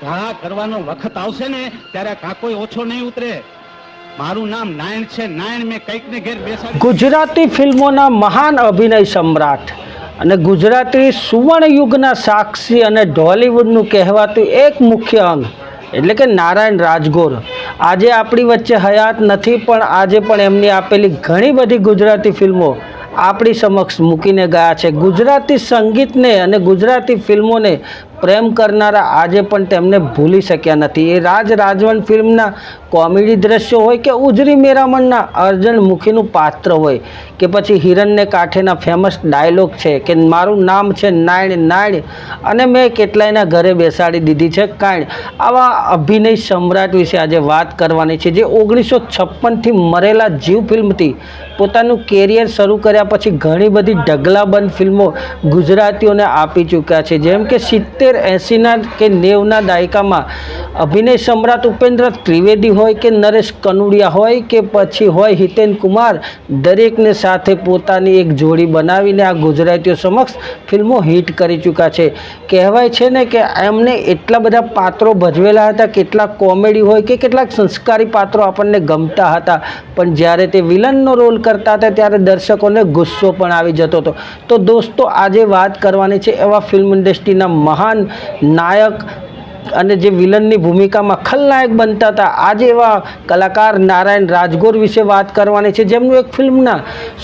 ઘા કરવાનો વખત આવશે ને ત્યારે કાકોય ઓછો નહીં ઉતરે. મારું નામ નાયણ છે. નાયણ મેં કંઈક ને ઘેર બેસાડી ગુજરાતી ફિલ્મોના મહાન અભિનય સમ્રાટ અને ગુજરાતી સુવર્ણ યુગના સાક્ષી અને ઢોલિવૂડનું કહેવાતું એક મુખ્ય અંગ, એટલે કે નારાયણ રાજગોર. આજે આપણી વચ્ચે હયાત નથી, પણ આજે પણ એમની આપેલી ઘણી બધી ગુજરાતી ફિલ્મો આપણી સમક્ષ મૂકીને ગયા છે. ગુજરાતી સંગીતને અને ગુજરાતી ફિલ્મોને પ્રેમ કરનારા આજે પણ તેમને ભૂલી શક્યા નથી. એ રાજ રાજવન ફિલ્મના કોમેડી દ્રશ્યો હોય કે ઉજરી મેરામણના અર્જન મુખીનું પાત્ર હોય કે પછી હિરણને કાંઠેના ફેમસ ડાયલોગ છે કે મારું નામ છે નાયણ નાયણ અને મેં કેટલાયના ઘરે બેસાડી દીધી છે કાયણ. આવા અભિનય સમ્રાટ વિશે આજે વાત કરવાની છે. જે ઓગણીસો છપ્પનથી મરેલા જીવ ફિલ્મથી પોતાનું કેરિયર શરૂ કર્યા પછી ઘણી બધી ઢગલાબંધ ફિલ્મો ગુજરાતીઓને આપી ચૂક્યા છે. જેમ કે સિત્તેર એંસીના કે નેવના દાયકામાં અભિનય સમ્રાટ ઉપેન્દ્ર ત્રિવેદી હોય કે નરેશ કનુડિયા હોય કે પછી હોય હિતેન કુમાર, દરેકને સાથે પોતાની એક જોડી બનાવીને આ ગુજરાતીઓ સમક્ષ ફિલ્મો હિટ કરી ચૂક્યા છે. કહેવાય છે ને કે એમને એટલા બધા પાત્રો ભજવેલા હતા, કેટલાક કોમેડી હોય કે કેટલાક સંસ્કારી પાત્રો આપણને ગમતા હતા. પણ જ્યારે તે વિલનનો રોલ કરતા હતા, ત્યારે દર્શકોને ગુસ્સો પણ આવી જતો હતો. તો દોસ્તો, આજે વાત કરવાની છે એવા ફિલ્મ ઇન્ડસ્ટ્રીના મહાન નાયક અને જે વિલનની ભૂમિકામાં ખલનાયક બનતા હતા. આજે એવા કલાકાર નારાયણ રાજગોર વિશે વાત કરવાની છે. જેમનું એક ફિલ્મના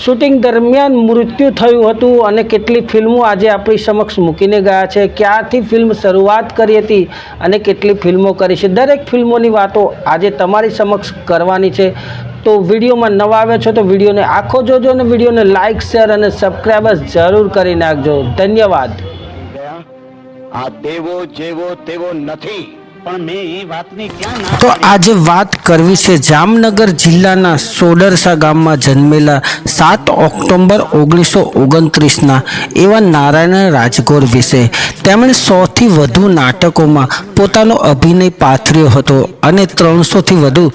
શૂટિંગ દરમિયાન મૃત્યુ થયું હતું અને કેટલી ફિલ્મો આજે આપણી સમક્ષ મૂકીને ગયા છે. ક્યાંથી ફિલ્મ શરૂઆત કરી હતી અને કેટલી ફિલ્મો કરી છે. દરેક ફિલ્મોની વાતો આજે તમારી સમક્ષ કરવાની છે. તો વિડીયોમાં નવા આવ્યા છો તો વિડીયોને આખો જોજો અને વિડીયોને લાઇક શેર અને સબસ્ક્રાઈબર્સ જરૂર કરી નાખજો. ધન્યવાદ. આ દેવો જેવો તેવો નથી. પણ મેં એ વાતની ક્યાં ના તો આજે વાત કરવી છે જામનગર જિલ્લાના સોડરસા ગામમાં જન્મેલા સાત ઓક્ટોબર ઓગણીસો ઓગણત્રીસના એવા નારાયણ રાજગોર વિશે. તેમણે સૌથી વધુ નાટકોમાં પોતાનો અભિનય પાથર્યો હતો અને ત્રણસોથી વધુ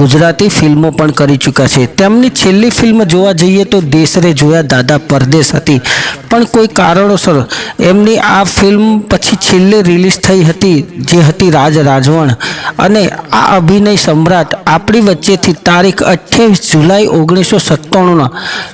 ગુજરાતી ફિલ્મો પણ કરી ચૂક્યા છે. તેમની છેલ્લી ફિલ્મ જોવા જઈએ તો દેશરે જોયા દાદા પરદેશ હતી. પણ કોઈ કારણોસર એમની આ ફિલ્મ પછી છેલ્લે રિલીઝ થઈ હતી જે હતી રાજ રાજવણ અને આ અભિનય સમ્રાટ આપણી વચ્ચેથી તારીખ અઠ્યાવીસ જુલાઈ ઓગણીસો સત્તાણુંના,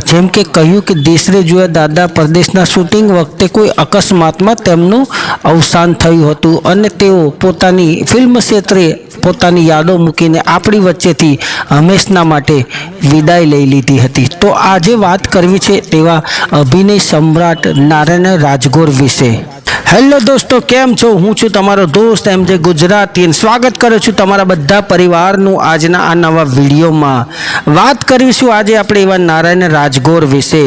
જેમ કે કહ્યું કે દેશરે જોયા દાદા પરદેશના શૂટિંગ વખતે કોઈ અકસ્માતમાં તેમનું અવસાન થયું હતું અને તેઓ પોતાની ફિલ્મ ક્ષેત્રે પોતાની યાદો મૂકીને આપણી વચ્ચેથી હંમેશના માટે વિદાય લઈ લીધી હતી. તો આજે વાત કરવી છે તેવા અભિનય સમ્રાટ નારાયણ રાજગોર વિશે. હેલો દોસ્તો, કેમ છો? હું છું તમારો દોસ્ત એમ જે ગુજરાતી સ્વાગત કરું છું તમારા બધા પરિવારનું આજના આ નવા વિડીયોમાં. વાત કરીશું આજે આપણે એવા નારાયણ રાજગોર વિશે,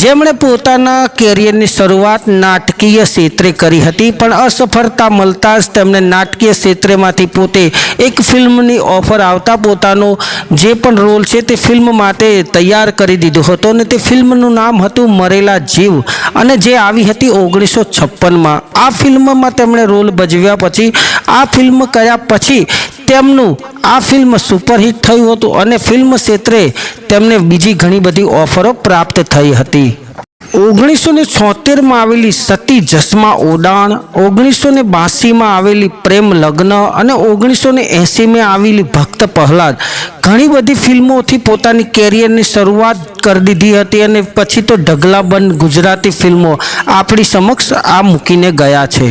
જેમણે પોતાના કેરિયરની શરૂઆત નાટકીય ક્ષેત્રે કરી હતી, પણ અસફળતા મળતા જ તેમણે નાટકીય ક્ષેત્રેમાંથી પોતે એક ફિલ્મની ઓફર આવતા પોતાનો જે પણ રોલ છે તે ફિલ્મ માટે તૈયાર કરી દીધો હતો અને તે ફિલ્મનું નામ હતું મરેલા જીવ, અને જે આવી હતી ઓગણીસો છપ્પનમાં. આ ફિલ્મમાં તેમણે રોલ ભજવ્યા પછી, આ ફિલ્મ કર્યા પછી તેમનું આ ફિલ્મ સુપરહિટ થયું હતું અને ફિલ્મ ક્ષેત્રે તેમને બીજી ઘણી બધી ઓફરો પ્રાપ્ત થઈ હતી. ઓગણીસો ને છોતેરમાં આવેલી સતી જસમા ઓડાણ ઓગણીસો ને બાસીમાં આવેલી પ્રેમ લગ્ન અને ઓગણીસો ને એંસીમાં આવેલી ભક્ત પ્રહલાદ ઘણી બધી ફિલ્મોથી પોતાની કેરિયરની શરૂઆત કરી દીધી હતી અને પછી તો ઢગલાબંધ ગુજરાતી ફિલ્મો આપણી સમક્ષ આ મૂકીને ગયા છે.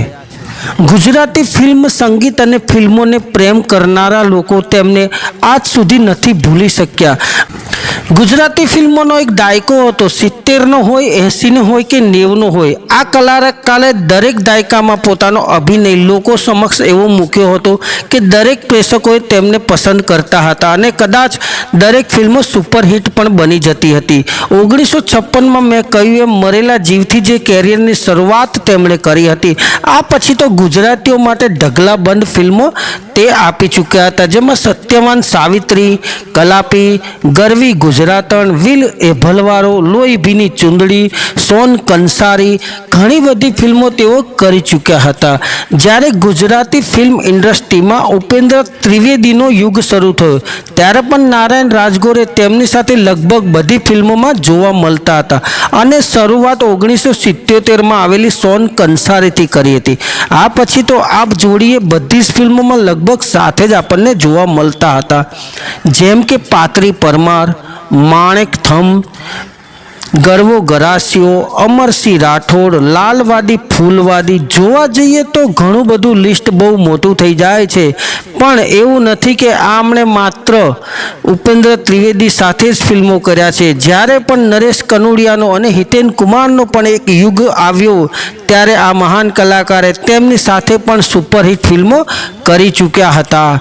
ગુજરાતી ફિલ્મ સંગીત અને ફિલ્મોને પ્રેમ કરનારા લોકો તેમને આજ સુધી નથી ભૂલી શક્યા. ગુજરાતી ફિલ્મોનો એક દાયકો હતો. સિત્તેરનો હોય, એંસીનો હોય કે નેવનો હોય. આ કલાકારે દરેક દાયકામાં પોતાનો અભિનય લોકો સમક્ષ એવો મૂક્યો હતો કે દરેક પ્રેક્ષકોએ તેમને પસંદ કરતા હતા અને કદાચ દરેક ફિલ્મો સુપરહિટ પણ બની જતી હતી. ઓગણીસો છપ્પનમાં મેં કહ્યું એમ, મરેલા જીવથી જે કેરિયરની શરૂઆત તેમણે કરી હતી. આ પછી તો ગુજરાતીઓ માટે ઢગલાબંધ ફિલ્મો તે આપી ચૂક્યા હતા, જેમાં સત્યવાન સાવિત્રી, કલાપી, ગરવી ગુજરાતણ, વિલ એભલવારો લોહી ભીની ચુંદડી, સોન કંસારી ઘણી બધી ફિલ્મો તેઓ કરી ચૂક્યા હતા. જ્યારે ગુજરાતી ફિલ્મ ઇન્ડસ્ટ્રીમાં ઉપેન્દ્ર ત્રિવેદીનો યુગ શરૂ થયો, ત્યારે પણ નારાયણ રાજગોરે તેમની સાથે લગભગ બધી ફિલ્મોમાં જોવા મળતા હતા અને શરૂઆત ઓગણીસો સિત્યોતેરમાં આવેલી સોન કંસારીથી કરી હતી. આ પછી તો આપ જોડીએ બધી જ ફિલ્મોમાં લગભગ સાથે જ આપણને જોવા મળતા હતા. જેમ કે પાત્રી પરમાર, માણેક થમ, ગરવો ગરાસિયો, અમરસિંહ રાઠોડ, લાલવાદી, ફૂલવાદી. જોવા જઈએ તો ઘણું બધું લિસ્ટ બહુ મોટું થઈ જાય છે. પણ એવું નથી કે આમણે માત્ર ઉપેન્દ્ર ત્રિવેદી સાથે જ ફિલ્મો કર્યા છે. જ્યારે પણ નરેશ કનુડિયાનો અને હિતેન કુમારનો પણ એક યુગ આવ્યો ત્યારે આ મહાન કલાકારે તેમની સાથે પણ સુપરહિટ ફિલ્મો કરી ચૂક્યા હતા.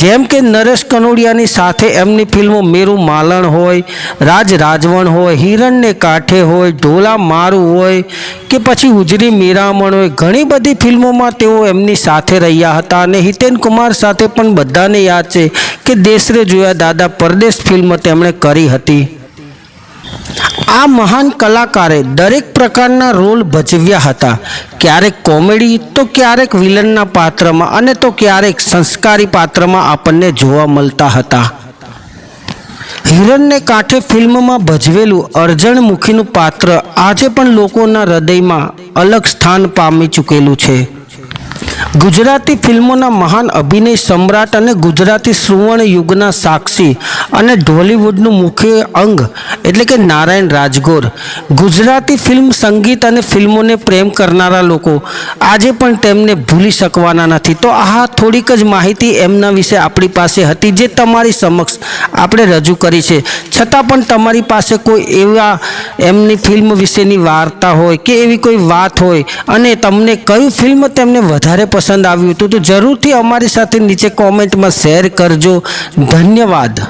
જેમ કે નરેશ કનોડિયાની સાથે એમની ફિલ્મો મેરુ માલણ હોય, રાજ રાજવણ હોય, હિરણને કાંઠે હોય, ઢોલા મારું હોય કે પછી ઉજરી મીરામણ હોય, ઘણી બધી ફિલ્મોમાં તેઓ એમની સાથે રહ્યા હતા અને હિતેન કુમાર સાથે પણ બધાને યાદ છે કે દેશરે જોયા દાદા પરદેશ ફિલ્મ તેમણે કરી હતી. આ મહાન કલાકારે દરેક પ્રકારના રોલ ભજવ્યા હતા. ક્યારેક કોમેડી, તો ક્યારેક વિલનના પાત્રમાં અને તો ક્યારેક સંસ્કારી પાત્રમાં આપણને જોવા મળતા હતા. હિરણને કાંઠે ફિલ્મમાં ભજવેલું અર્જણમુખીનું પાત્ર આજે પણ લોકોના હૃદયમાં અલગ સ્થાન પામી ચૂકેલું છે. ગુજરાતી ફિલ્મોના મહાન અભિનય સમ્રાટ અને ગુજરાતી સુવર્ણ યુગના સાક્ષી અને ઢોલિવૂડનું મુખ્ય અંગ એટલે કે નારાયણ રાજગોર. ગુજરાતી ફિલ્મ સંગીત અને ફિલ્મોને પ્રેમ કરનારા લોકો આજે પણ તેમને ભૂલી શકવાના નથી. તો આ થોડીક જ માહિતી એમના વિશે આપણી પાસે હતી જે તમારી સમક્ષ આપણે રજૂ કરી છે. છતાં પણ તમારી પાસે કોઈ એવા એમની ફિલ્મ વિશેની વાર્તા હોય કે એવી કોઈ વાત હોય અને તમને કયું ફિલ્મ તેમને વધારે પસંદ આવ્યું હતું તો જરૂરથી અમારી સાથે નીચે કોમેન્ટમાં શેર કરજો. ધન્યવાદ.